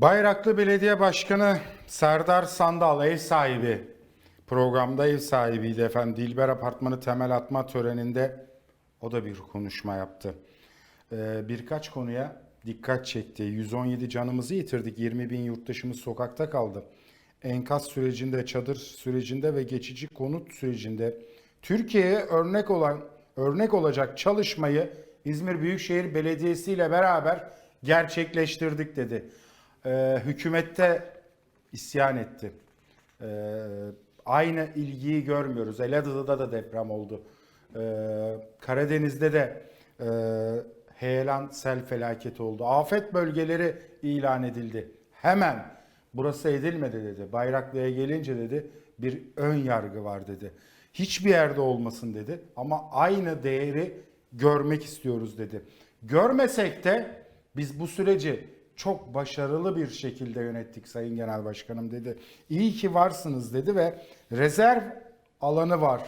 Bayraklı Belediye Başkanı Serdar Sandal ev sahibi programda ev sahibiydi efendim. Dilber Apartmanı temel atma töreninde o da bir konuşma yaptı. Ee, birkaç konuya dikkat çekti. 117 canımızı yitirdik. 20 bin yurttaşımız sokakta kaldı. Enkaz sürecinde, çadır sürecinde ve geçici konut sürecinde Türkiye'ye örnek olan örnek olacak çalışmayı İzmir Büyükşehir Belediyesi ile beraber gerçekleştirdik dedi. Ee, hükümette isyan etti. Ee, aynı ilgiyi görmüyoruz. Elazığ'da da deprem oldu. Ee, Karadeniz'de de e, heyelan sel felaketi oldu. Afet bölgeleri ilan edildi. Hemen burası edilmedi dedi. Bayraklı'ya gelince dedi bir ön yargı var dedi. Hiçbir yerde olmasın dedi ama aynı değeri görmek istiyoruz dedi. Görmesek de biz bu süreci çok başarılı bir şekilde yönettik Sayın Genel Başkanım dedi. İyi ki varsınız dedi ve rezerv alanı var.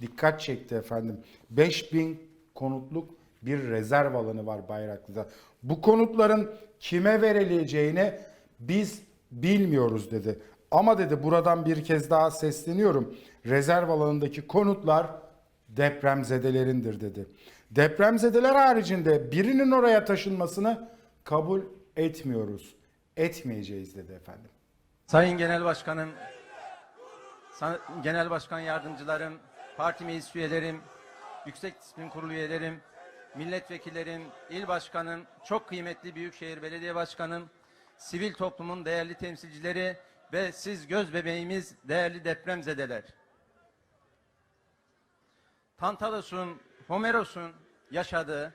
Dikkat çekti efendim. 5000 konutluk bir rezerv alanı var Bayraklı'da. Bu konutların kime verileceğini biz bilmiyoruz dedi. Ama dedi buradan bir kez daha sesleniyorum. Rezerv alanındaki konutlar depremzedelerindir dedi. Depremzedeler haricinde birinin oraya taşınmasını kabul etmiyoruz. Etmeyeceğiz dedi efendim. Sayın Genel Başkanım, Genel Başkan Yardımcılarım, parti meclis üyelerim, Yüksek Disiplin Kurulu üyelerim, milletvekillerim, il başkanım, çok kıymetli Büyükşehir Belediye Başkanım, sivil toplumun değerli temsilcileri ve siz göz bebeğimiz değerli depremzedeler. Tantalos'un, Homeros'un yaşadığı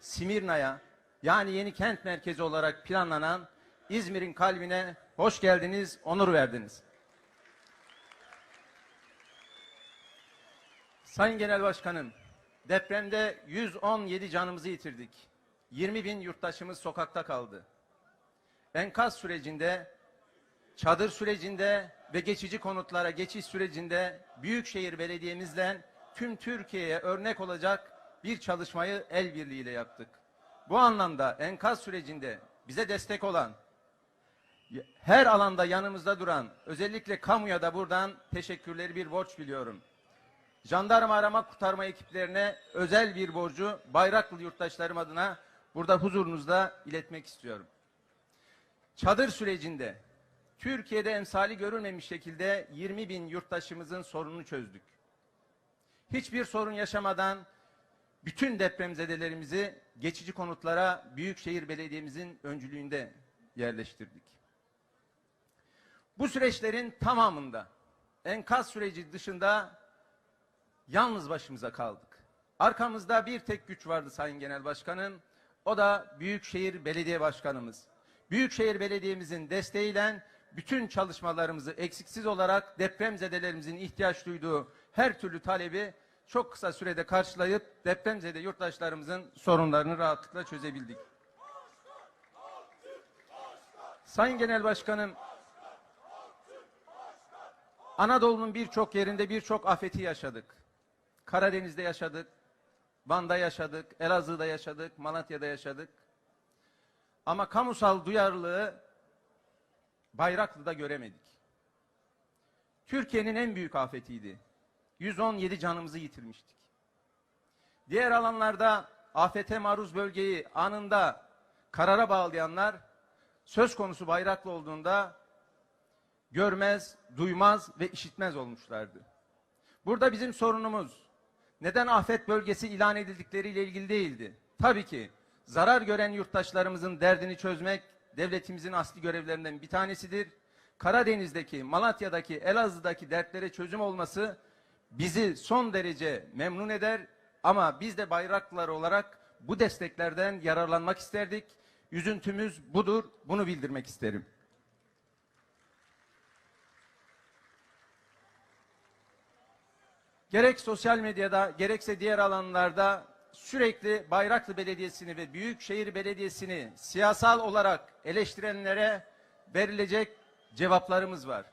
Simirna'ya yani yeni kent merkezi olarak planlanan İzmir'in kalbine hoş geldiniz, onur verdiniz. Sayın Genel Başkanım, depremde 117 canımızı yitirdik. 20 bin yurttaşımız sokakta kaldı. Enkaz sürecinde, çadır sürecinde ve geçici konutlara geçiş sürecinde Büyükşehir Belediye'mizle tüm Türkiye'ye örnek olacak bir çalışmayı el birliğiyle yaptık. Bu anlamda enkaz sürecinde bize destek olan, her alanda yanımızda duran, özellikle kamuya da buradan teşekkürleri bir borç biliyorum. Jandarma arama kurtarma ekiplerine özel bir borcu Bayraklı yurttaşlarım adına burada huzurunuzda iletmek istiyorum. Çadır sürecinde Türkiye'de emsali görülmemiş şekilde 20 bin yurttaşımızın sorununu çözdük. Hiçbir sorun yaşamadan bütün depremzedelerimizi geçici konutlara Büyükşehir Belediye'mizin öncülüğünde yerleştirdik. Bu süreçlerin tamamında enkaz süreci dışında yalnız başımıza kaldık. Arkamızda bir tek güç vardı Sayın Genel Başkanım. O da Büyükşehir Belediye Başkanımız. Büyükşehir Belediye'mizin desteğiyle bütün çalışmalarımızı eksiksiz olarak depremzedelerimizin ihtiyaç duyduğu her türlü talebi çok kısa sürede karşılayıp depremzede yurttaşlarımızın sorunlarını rahatlıkla çözebildik. Sayın Genel Başkanım, Anadolu'nun birçok yerinde birçok afeti yaşadık. Karadeniz'de yaşadık, Van'da yaşadık, Elazığ'da yaşadık, Malatya'da yaşadık. Ama kamusal duyarlılığı Bayraklı'da göremedik. Türkiye'nin en büyük afetiydi. 117 canımızı yitirmiştik. Diğer alanlarda afete maruz bölgeyi anında karara bağlayanlar söz konusu Bayraklı olduğunda görmez, duymaz ve işitmez olmuşlardı. Burada bizim sorunumuz neden afet bölgesi ilan edildikleriyle ilgili değildi. Tabii ki zarar gören yurttaşlarımızın derdini çözmek devletimizin asli görevlerinden bir tanesidir. Karadeniz'deki, Malatya'daki, Elazığ'daki dertlere çözüm olması bizi son derece memnun eder ama biz de bayraklılar olarak bu desteklerden yararlanmak isterdik. Üzüntümüz budur, bunu bildirmek isterim. Gerek sosyal medyada gerekse diğer alanlarda sürekli Bayraklı Belediyesi'ni ve Büyükşehir Belediyesi'ni siyasal olarak eleştirenlere verilecek cevaplarımız var.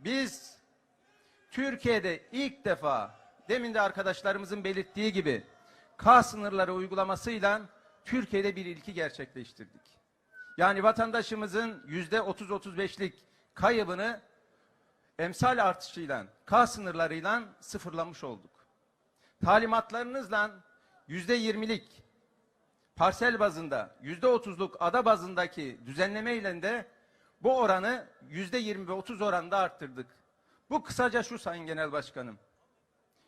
Biz Türkiye'de ilk defa demin de arkadaşlarımızın belirttiği gibi K sınırları uygulamasıyla Türkiye'de bir ilki gerçekleştirdik. Yani vatandaşımızın yüzde 30-35'lik kaybını emsal artışıyla, K sınırlarıyla sıfırlamış olduk. Talimatlarınızla yüzde 20'lik parsel bazında, yüzde 30'luk ada bazındaki düzenlemeyle de bu oranı yüzde 20 ve 30 oranda arttırdık. Bu kısaca şu Sayın Genel Başkanım.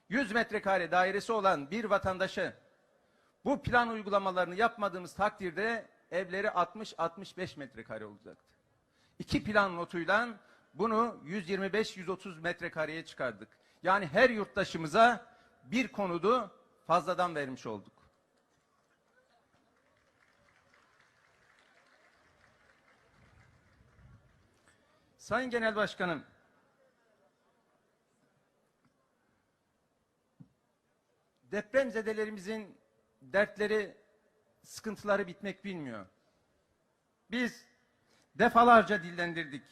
100 metrekare dairesi olan bir vatandaşı bu plan uygulamalarını yapmadığımız takdirde evleri 60-65 metrekare olacaktı. İki plan notuyla bunu 125-130 metrekareye çıkardık. Yani her yurttaşımıza bir konudu fazladan vermiş olduk. Sayın Genel Başkanım, depremzedelerimizin dertleri, sıkıntıları bitmek bilmiyor. Biz defalarca dillendirdik.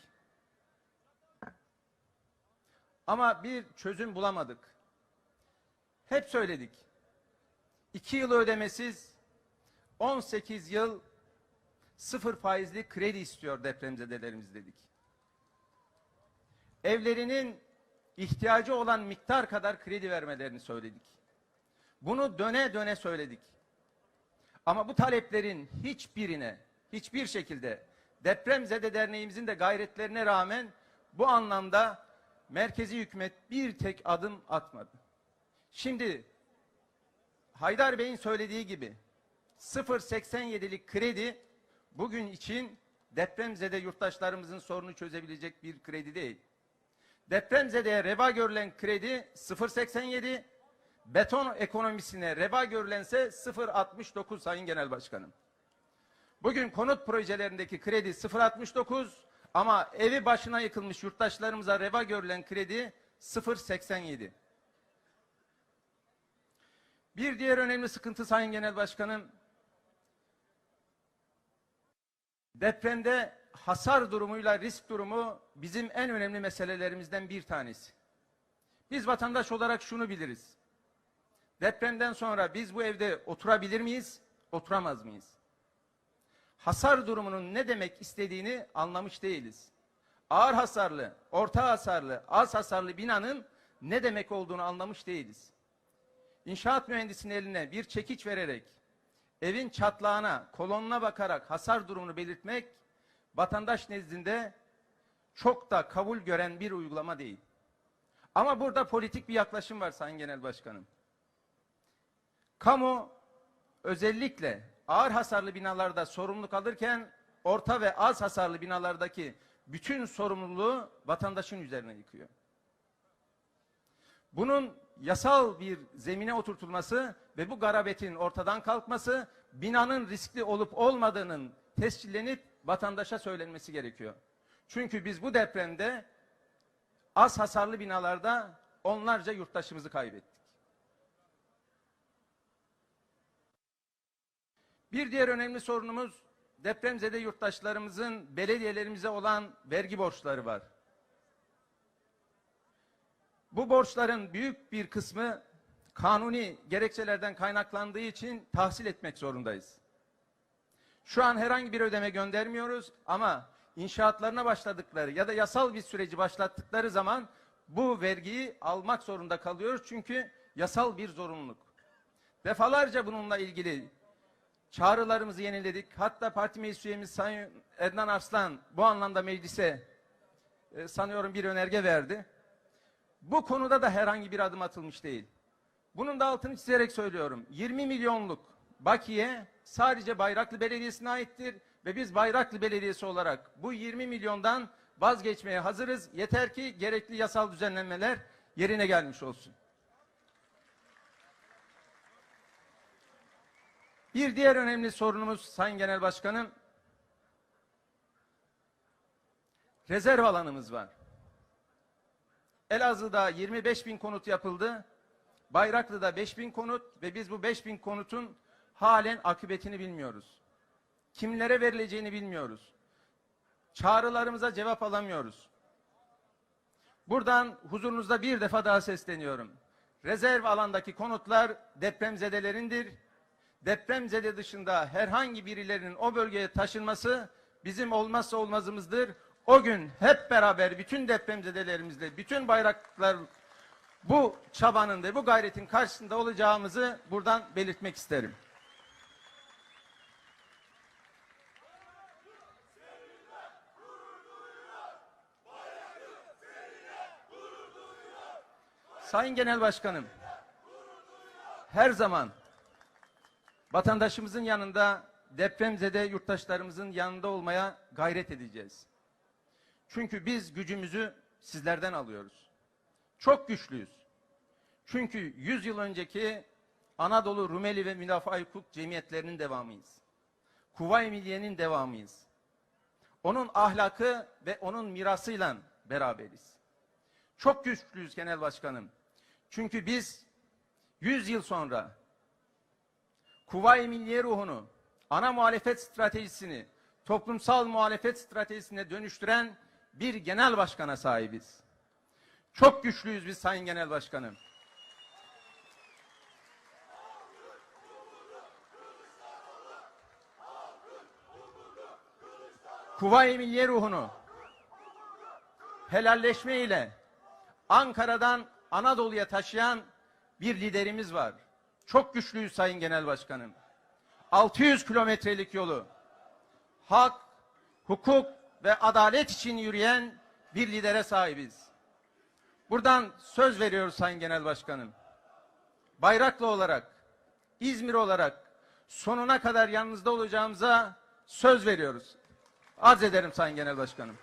Ama bir çözüm bulamadık. Hep söyledik. İki yıl ödemesiz, 18 yıl sıfır faizli kredi istiyor depremzedelerimiz dedik. Evlerinin ihtiyacı olan miktar kadar kredi vermelerini söyledik. Bunu döne döne söyledik. Ama bu taleplerin hiçbirine, hiçbir şekilde Depremzede Derneğimizin de gayretlerine rağmen bu anlamda merkezi hükümet bir tek adım atmadı. Şimdi Haydar Bey'in söylediği gibi 0.87'lik kredi bugün için depremzede yurttaşlarımızın sorunu çözebilecek bir kredi değil. Depremzedeye reva görülen kredi 0.87, beton ekonomisine reva görülense 0.69 Sayın Genel Başkanım. Bugün konut projelerindeki kredi 0.69 ama evi başına yıkılmış yurttaşlarımıza reva görülen kredi 0.87. Bir diğer önemli sıkıntı Sayın Genel Başkanım, depremde hasar durumuyla risk durumu bizim en önemli meselelerimizden bir tanesi. Biz vatandaş olarak şunu biliriz. Depremden sonra biz bu evde oturabilir miyiz, oturamaz mıyız? Hasar durumunun ne demek istediğini anlamış değiliz. Ağır hasarlı, orta hasarlı, az hasarlı binanın ne demek olduğunu anlamış değiliz. İnşaat mühendisinin eline bir çekiç vererek evin çatlağına, kolonuna bakarak hasar durumunu belirtmek vatandaş nezdinde çok da kabul gören bir uygulama değil. Ama burada politik bir yaklaşım var Sayın Genel Başkanım. Kamu özellikle ağır hasarlı binalarda sorumluluk alırken orta ve az hasarlı binalardaki bütün sorumluluğu vatandaşın üzerine yıkıyor. Bunun yasal bir zemine oturtulması ve bu garabetin ortadan kalkması, binanın riskli olup olmadığının tescillenip vatandaşa söylenmesi gerekiyor. Çünkü biz bu depremde az hasarlı binalarda onlarca yurttaşımızı kaybettik. Bir diğer önemli sorunumuz depremzede yurttaşlarımızın belediyelerimize olan vergi borçları var. Bu borçların büyük bir kısmı kanuni gerekçelerden kaynaklandığı için tahsil etmek zorundayız. Şu an herhangi bir ödeme göndermiyoruz ama inşaatlarına başladıkları ya da yasal bir süreci başlattıkları zaman bu vergiyi almak zorunda kalıyoruz çünkü yasal bir zorunluluk. Defalarca bununla ilgili çağrılarımızı yeniledik. Hatta parti meclis üyemiz Sayın Ednan Arslan bu anlamda meclise e, sanıyorum bir önerge verdi. Bu konuda da herhangi bir adım atılmış değil. Bunun da altını çizerek söylüyorum. 20 milyonluk bakiye sadece Bayraklı Belediyesi'ne aittir ve biz Bayraklı Belediyesi olarak bu 20 milyondan vazgeçmeye hazırız. Yeter ki gerekli yasal düzenlemeler yerine gelmiş olsun. Bir diğer önemli sorunumuz Sayın Genel Başkanım, rezerv alanımız var. Elazığ'da 25 bin konut yapıldı. Bayraklı'da 5 bin konut ve biz bu 5 bin konutun halen akıbetini bilmiyoruz. Kimlere verileceğini bilmiyoruz. Çağrılarımıza cevap alamıyoruz. Buradan huzurunuzda bir defa daha sesleniyorum. Rezerv alandaki konutlar depremzedelerindir. Depremzede dışında herhangi birilerinin o bölgeye taşınması bizim olmazsa olmazımızdır. O gün hep beraber bütün depremzedelerimizle, bütün bayraklar bu çabanın ve bu gayretin karşısında olacağımızı buradan belirtmek isterim. Sayın Genel Başkanım, her zaman vatandaşımızın yanında, depremzede yurttaşlarımızın yanında olmaya gayret edeceğiz. Çünkü biz gücümüzü sizlerden alıyoruz. Çok güçlüyüz. Çünkü 100 yıl önceki Anadolu Rumeli ve Müdafaa Hukuk Cemiyetlerinin devamıyız. Kuvayi Milliye'nin devamıyız. Onun ahlakı ve onun mirasıyla beraberiz. Çok güçlüyüz Genel Başkanım. Çünkü biz 100 yıl sonra Kuvayi Milliye ruhunu, ana muhalefet stratejisini, toplumsal muhalefet stratejisine dönüştüren bir genel başkana sahibiz. Çok güçlüyüz biz Sayın Genel Başkanım. Kuvayi Milliye ruhunu helalleşme ile Ankara'dan Anadolu'ya taşıyan bir liderimiz var. Çok güçlüyüz Sayın Genel Başkanım. 600 kilometrelik yolu hak, hukuk ve adalet için yürüyen bir lidere sahibiz. Buradan söz veriyoruz Sayın Genel Başkanım. Bayraklı olarak, İzmir olarak sonuna kadar yanınızda olacağımıza söz veriyoruz. Arz ederim Sayın Genel Başkanım.